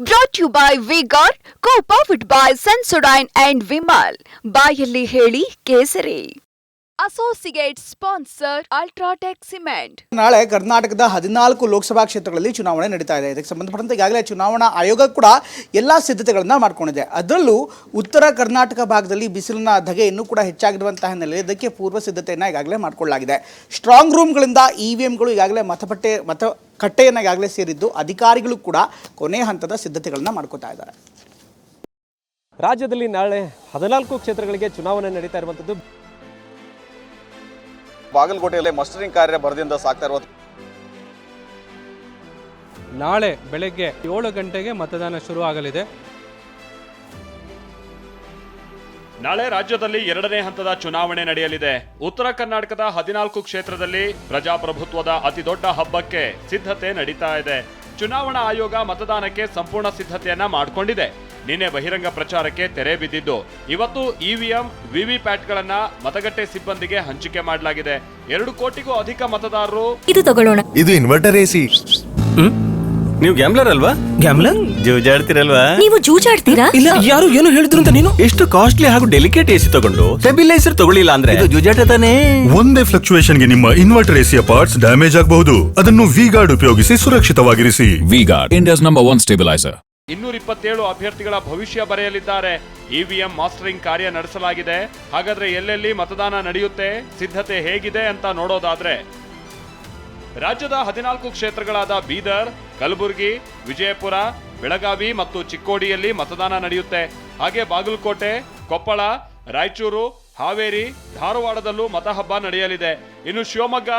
Brought you by V-Guard co powered by Sensodyne and Vimal ಬಾಯಲ್ಲಿ ಹೇಳಿ ಕೇಸರಿ. Associate sponsor UltraTech cement ನಾಳೆ ಕರ್ನಾಟಕದ ಹದಿನಾಲ್ಕು ಲೋಕಸಭಾ ಕ್ಷೇತ್ರಗಳಲ್ಲಿ ಚುನಾವಣೆ ನಡೀತಾ ಇದೆ. ಇದಕ್ಕೆ ಸಂಬಂಧಪಟ್ಟಂತೆ ಈಗಾಗಲೇ ಚುನಾವಣಾ ಆಯೋಗ ಕೂಡ ಎಲ್ಲ ಸಿದ್ಧತೆಗಳನ್ನು ಮಾಡ್ಕೊಂಡಿದೆ. ಅದರಲ್ಲೂ ಉತ್ತರ ಕರ್ನಾಟಕ ಭಾಗದಲ್ಲಿ ಬಿಸಿಲಿನ ಧಗೆ ಇನ್ನೂ ಕೂಡ ಹೆಚ್ಚಾಗಿರುವಂತಹ ಹಿನ್ನೆಲೆಯಲ್ಲಿ ಇದಕ್ಕೆ ಪೂರ್ವ ಸಿದ್ಧತೆಯನ್ನು ಈಗಾಗಲೇ ಮಾಡಿಕೊಳ್ಳಲಾಗಿದೆ. ಸ್ಟ್ರಾಂಗ್ ರೂಮ್ಗಳಿಂದ ಇ ವಿ ಎಂಗಳು ಈಗಾಗಲೇ ಮತಪಟ್ಟೆ ಮತ ಕಟ್ಟೆಯನ್ನು ಈಗಾಗಲೇ ಸೇರಿದ್ದು ಅಧಿಕಾರಿಗಳು ಕೂಡ ಕೊನೆ ಹಂತದ ಸಿದ್ಧತೆಗಳನ್ನು ಮಾಡ್ಕೋತಾ ಇದ್ದಾರೆ. ರಾಜ್ಯದಲ್ಲಿ ನಾಳೆ ಹದಿನಾಲ್ಕು ಕ್ಷೇತ್ರಗಳಿಗೆ ಚುನಾವಣೆ ನಡೀತಾ ಇರುವಂಥದ್ದು. ಬಾಗಲಕೋಟೆಯಲ್ಲಿ ಮಸ್ಟರಿಂಗ್ ಕಾರ್ಯ ಬರದಿಂದ ಸಾಕ್ತಾ ಇರುವ ನಾಳೆ ಬೆಳಗ್ಗೆ ಏಳು ಗಂಟೆಗೆ ಮತದಾನ ಶುರು ಆಗಲಿದೆ ನಾಳೆ ರಾಜ್ಯದಲ್ಲಿ ಎರಡನೇ ಹಂತದ ಚುನಾವಣೆ ನಡೆಯಲಿದೆ. ಉತ್ತರ ಕರ್ನಾಟಕದ ಹದಿನಾಲ್ಕು ಕ್ಷೇತ್ರದಲ್ಲಿ ಪ್ರಜಾಪ್ರಭುತ್ವದ ಅತಿದೊಡ್ಡ ಹಬ್ಬಕ್ಕೆ ಸಿದ್ಧತೆ ನಡೀತಾ ಇದೆ. ಚುನಾವಣಾ ಆಯೋಗ ಮತದಾನಕ್ಕೆ ಸಂಪೂರ್ಣ ಸಿದ್ಧತೆಯನ್ನ ಮಾಡಿಕೊಂಡಿದೆ. ನಿನ್ನೆ ಬಹಿರಂಗ ಪ್ರಚಾರಕ್ಕೆ ತೆರೆ ಬಿದ್ದಿದ್ದು ಇವತ್ತು ಇವಿಎಂ ವಿವಿಪ್ಯಾಟ್ಗಳನ್ನ ಮತಗಟ್ಟೆ ಸಿಬ್ಬಂದಿಗೆ ಹಂಚಿಕೆ ಮಾಡಲಾಗಿದೆ. ಎರಡು ಕೋಟಿಗೂ ಅಧಿಕ ಮತದಾರರು ಇದು ತಗೊಳ್ಳೋಣ. ಇದು ಇನ್ವರ್ಟರ್ ಎಸಿ ನೀವು ಗ್ಯಾಮ್ಲರ್ ಅಲ್ವಾ? ಗ್ಯಾಮ್ಲರ್ ಜೂಜಾಡ್ತಿರಲ್ವಾ? ನೀವು ಜೂಜಾಡ್ತೀರಾ? ಇಲ್ಲ ಯಾರು ಏನು ಹೇಳಿದ್ರು ಅಂತ ನೀನು? ಎಷ್ಟು ಕಾಸ್ಟ್ಲಿ ಹಾಗೂ ಡೆಲಿಕೇಟ್ ಎಸಿ ತಗೊಂಡು ಸ್ಟೆಬಿಲೈಸರ್ ತಗೊಳ್ಳಿಲ್ಲ ಅಂದ್ರೆ? ಇದು ಜೂಜಾಟ ತಾನೇ? ಒಂದೇ ಫ್ಲಕ್ಚುಯೇಷನ್ಗೆ ನಿಮ್ಮ ಇನ್ವರ್ಟರ್ ಎಸಿಯ ಪಾರ್ಟ್ಸ್ ಡ್ಯಾಮೇಜ್ ಆಗಬಹುದು. ಅದನ್ನು ವಿಗಾರ್ಡ್ ಉಪಯೋಗಿಸಿ ಸುರಕ್ಷಿತವಾಗಿರಿಸಿ. V-Guard India's number one stabilizer. ಇನ್ನೂರ ಇಪ್ಪತ್ತೇಳು ಅಭ್ಯರ್ಥಿಗಳ ಭವಿಷ್ಯ ಬರೆಯಲಿದ್ದಾರೆ. ಇವಿಎಂ ಮಾಸ್ಟರಿಂಗ್ ಕಾರ್ಯ ನಡೆಸಲಾಗಿದೆ. ಹಾಗಾದ್ರೆ ಎಲ್ಲೆಲ್ಲಿ ಮತದಾನ ನಡೆಯುತ್ತೆ? ಸಿದ್ಧತೆ ಹೇಗಿದೆ ಅಂತ ನೋಡೋದಾದ್ರೆ ರಾಜ್ಯದ ಹದಿನಾಲ್ಕು ಕ್ಷೇತ್ರಗಳಾದ ಬೀದರ್ ಕಲಬುರಗಿ ವಿಜಯಪುರ ಬೆಳಗಾವಿ ಮತ್ತು ಚಿಕ್ಕೋಡಿಯಲ್ಲಿ ಮತದಾನ ನಡೆಯುತ್ತೆ. ಹಾಗೆ ಬಾಗಲಕೋಟೆ, ಕೊಪ್ಪಳ, ರಾಯಚೂರು, ಹಾವೇರಿ, ಧಾರವಾಡದಲ್ಲೂ ಮತಹಬ್ಬ ನಡೆಯಲಿದೆ. ಇನ್ನು ಶಿವಮೊಗ್ಗ,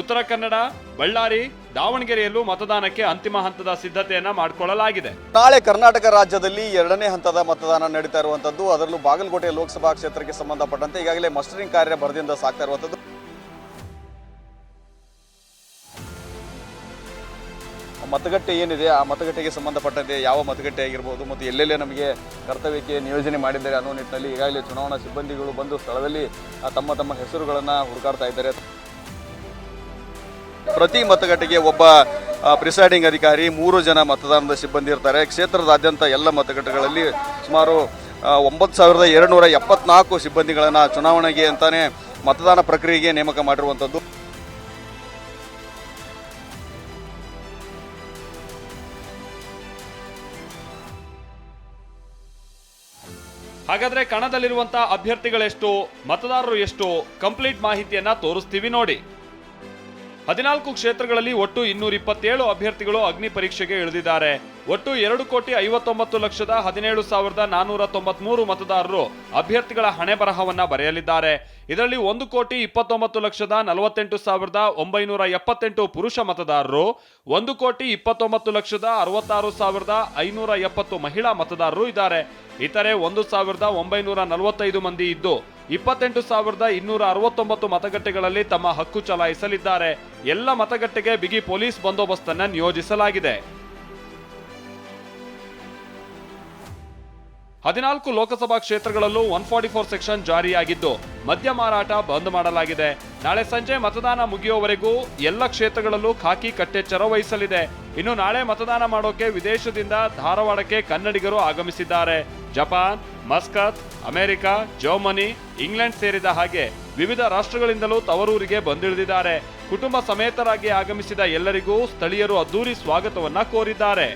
ಉತ್ತರ ಕನ್ನಡ, ಬಳ್ಳಾರಿ, ದಾವಣಗೆರೆಯಲ್ಲೂ ಮತದಾನಕ್ಕೆ ಅಂತಿಮ ಹಂತದ ಸಿದ್ಧತೆಯನ್ನ ಮಾಡಿಕೊಳ್ಳಲಾಗಿದೆ. ನಾಳೆ ಕರ್ನಾಟಕ ರಾಜ್ಯದಲ್ಲಿ ಎರಡನೇ ಹಂತದ ಮತದಾನ ನಡೀತಾ ಇರುವಂತದ್ದು. ಅದರಲ್ಲೂ ಬಾಗಲಕೋಟೆ ಲೋಕಸಭಾ ಕ್ಷೇತ್ರಕ್ಕೆ ಸಂಬಂಧಪಟ್ಟಂತೆ ಈಗಾಗಲೇ ಮಸ್ಟರಿಂಗ್ ಕಾರ್ಯ ಬರದಿಂದ ಸಾಕ್ತಾ ಇರುವಂತದ್ದು. ಮತಗಟ್ಟೆ ಏನಿದೆ, ಆ ಮತಗಟ್ಟೆಗೆ ಸಂಬಂಧಪಟ್ಟಂತೆ ಯಾವ ಮತಗಟ್ಟೆ ಆಗಿರ್ಬೋದು ಮತ್ತು ಎಲ್ಲೆಲ್ಲೇ ನಮಗೆ ಕರ್ತವ್ಯಕ್ಕೆ ನಿಯೋಜನೆ ಮಾಡಿದ್ದಾರೆ ಅನ್ನೋ ನಿಟ್ಟಿನಲ್ಲಿ ಈಗಾಗಲೇ ಚುನಾವಣಾ ಸಿಬ್ಬಂದಿಗಳು ಬಂದು ಸ್ಥಳದಲ್ಲಿ ತಮ್ಮ ತಮ್ಮ ಹೆಸರುಗಳನ್ನು ಹುಡುಕಾಡ್ತಾ ಇದ್ದಾರೆ. ಪ್ರತಿ ಮತಗಟ್ಟೆಗೆ ಒಬ್ಬ ಪ್ರಿಸೈಡಿಂಗ್ ಅಧಿಕಾರಿ, ಮೂರು ಜನ ಮತದಾನದ ಸಿಬ್ಬಂದಿ ಇರ್ತಾರೆ. ಕ್ಷೇತ್ರದಾದ್ಯಂತ ಎಲ್ಲ ಮತಗಟ್ಟೆಗಳಲ್ಲಿ ಸುಮಾರು ಒಂಬತ್ತು ಸಾವಿರದ ಎರಡುನೂರ ಎಪ್ಪತ್ನಾಲ್ಕು ಸಿಬ್ಬಂದಿಗಳನ್ನು ಚುನಾವಣೆಗೆ ಅಂತಾನೆ ಮತದಾನ ಪ್ರಕ್ರಿಯೆಗೆ ನೇಮಕ ಮಾಡಿರುವಂಥದ್ದು. ಹಾಗಾದ್ರೆ ಕಣದಲ್ಲಿರುವಂತಹ ಅಭ್ಯರ್ಥಿಗಳೆಷ್ಟು ಮತದಾರರು ಎಷ್ಟು ಕಂಪ್ಲೀಟ್ ಮಾಹಿತಿಯನ್ನ ತೋರಿಸ್ತೀವಿ ನೋಡಿ. ಹದಿನಾಲ್ಕು ಕ್ಷೇತ್ರಗಳಲ್ಲಿ ಒಟ್ಟು ಇನ್ನೂರ ಇಪ್ಪತ್ತೇಳು ಅಭ್ಯರ್ಥಿಗಳು ಅಗ್ನಿ ಪರೀಕ್ಷೆಗೆ ಇಳಿದಿದ್ದಾರೆ. ಒಟ್ಟು ಎರಡು ಕೋಟಿ ಐವತ್ತೊಂಬತ್ತು ಲಕ್ಷದ ಹದಿನೇಳು ಸಾವಿರದ ನಾನೂರ ತೊಂಬತ್ಮೂರು ಮತದಾರರು ಅಭ್ಯರ್ಥಿಗಳ ಹಣೆ ಬರಹವನ್ನ ಬರೆಯಲಿದ್ದಾರೆ. ಇದರಲ್ಲಿ ಒಂದು ಕೋಟಿ ಇಪ್ಪತ್ತೊಂಬತ್ತು ಲಕ್ಷದ ನಲವತ್ತೆಂಟು ಸಾವಿರದ ಒಂಬೈನೂರ ಎಪ್ಪತ್ತೆಂಟು ಪುರುಷ ಮತದಾರರು, ಒಂದು ಕೋಟಿ ಇಪ್ಪತ್ತೊಂಬತ್ತು ಲಕ್ಷದ ಅರವತ್ತಾರು ಸಾವಿರದ ಐನೂರ ಎಪ್ಪತ್ತು ಮಹಿಳಾ ಮತದಾರರು ಇದ್ದಾರೆ. ಇತರೆ ಒಂದು ಸಾವಿರದ ಒಂಬೈನೂರ ನಲವತ್ತೈದು ಮಂದಿ ಇದ್ದು ಇಪ್ಪತ್ತೆಂಟು ಸಾವಿರದ ಇನ್ನೂರ ಅರವತ್ತೊಂಬತ್ತು ಮತಗಟ್ಟೆಗಳಲ್ಲಿ ತಮ್ಮ ಹಕ್ಕು ಚಲಾಯಿಸಲಿದ್ದಾರೆ. ಎಲ್ಲ ಮತಗಟ್ಟೆಗೆ ಬಿಗಿ ಪೊಲೀಸ್ ಬಂದೋಬಸ್ತನ್ನ ನಿಯೋಜಿಸಲಾಗಿದೆ. ಹದಿನಾಲ್ಕು ಲೋಕಸಭಾ ಕ್ಷೇತ್ರಗಳಲ್ಲೂ ಒನ್ ಫಾರ್ಟಿ ಫೋರ್ ಸೆಕ್ಷನ್ ಜಾರಿಯಾಗಿದ್ದು, ಮದ್ಯ ಮಾರಾಟ ಬಂದ್ ಮಾಡಲಾಗಿದೆ. ನಾಳೆ ಸಂಜೆ ಮತದಾನ ಮುಗಿಯುವವರೆಗೂ ಎಲ್ಲ ಕ್ಷೇತ್ರಗಳಲ್ಲೂ ಖಾಕಿ ಕಟ್ಟೆಚ್ಚರ ವಹಿಸಲಿದೆ ಇನ್ನು ನಾಳೆ ಮತದಾನ ಮಾಡೋಕೆ ವಿದೇಶದಿಂದ ಧಾರವಾಡಕ್ಕೆ ಕನ್ನಡಿಗರು ಆಗಮಿಸಿದ್ದಾರೆ. Japan, Muscat, America, Germany, England ಸೇರಿದ ಹಾಗೆ ವಿವಿಧ ರಾಷ್ಟ್ರಗಳಿಂದಲೂ ತವರೂರಿಗೆ ಬಂದಿಳಿದಿದ್ದಾರೆ. ಕುಟುಂಬ ಸಮೇತರಾಗಿ ಆಗಮಿಸಿದ ಎಲ್ಲರಿಗೂ ಸ್ಥಳೀಯರು ಅದ್ದೂರಿ ಸ್ವಾಗತವನ್ನ ಕೋರಿದ್ದಾರೆ.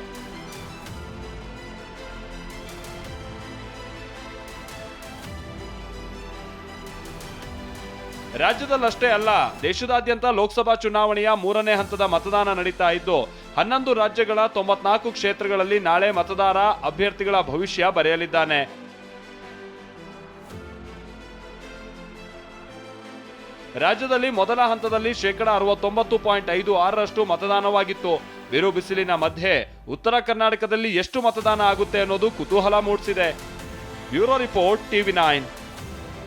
ರಾಜ್ಯದಲ್ಲಷ್ಟೇ ಅಲ್ಲ, ದೇಶದಾದ್ಯಂತ ಲೋಕಸಭಾ ಚುನಾವಣೆಯ ಮೂರನೇ ಹಂತದ ಮತದಾನ ನಡೀತಾ ಇದ್ದು, ಹನ್ನೊಂದು ರಾಜ್ಯಗಳ ತೊಂಬತ್ನಾಲ್ಕು ಕ್ಷೇತ್ರಗಳಲ್ಲಿ ನಾಳೆ ಮತದಾರ ಅಭ್ಯರ್ಥಿಗಳ ಭವಿಷ್ಯ ಬರೆಯಲಿದ್ದಾನೆ. ರಾಜ್ಯದಲ್ಲಿ ಮೊದಲ ಹಂತದಲ್ಲಿ ಶೇಕಡ ಅರವತ್ತೊಂಬತ್ತು ಪಾಯಿಂಟ್ ಐದು ಆರರಷ್ಟು ಮತದಾನವಾಗಿತ್ತು. ಬಿರು ಬಿಸಿಲಿನ ಮಧ್ಯೆ ಉತ್ತರ ಕರ್ನಾಟಕದಲ್ಲಿ ಎಷ್ಟು ಮತದಾನ ಆಗುತ್ತೆ ಅನ್ನೋದು ಕುತೂಹಲ ಮೂಡಿಸಿದೆ. Bureau report TV nine.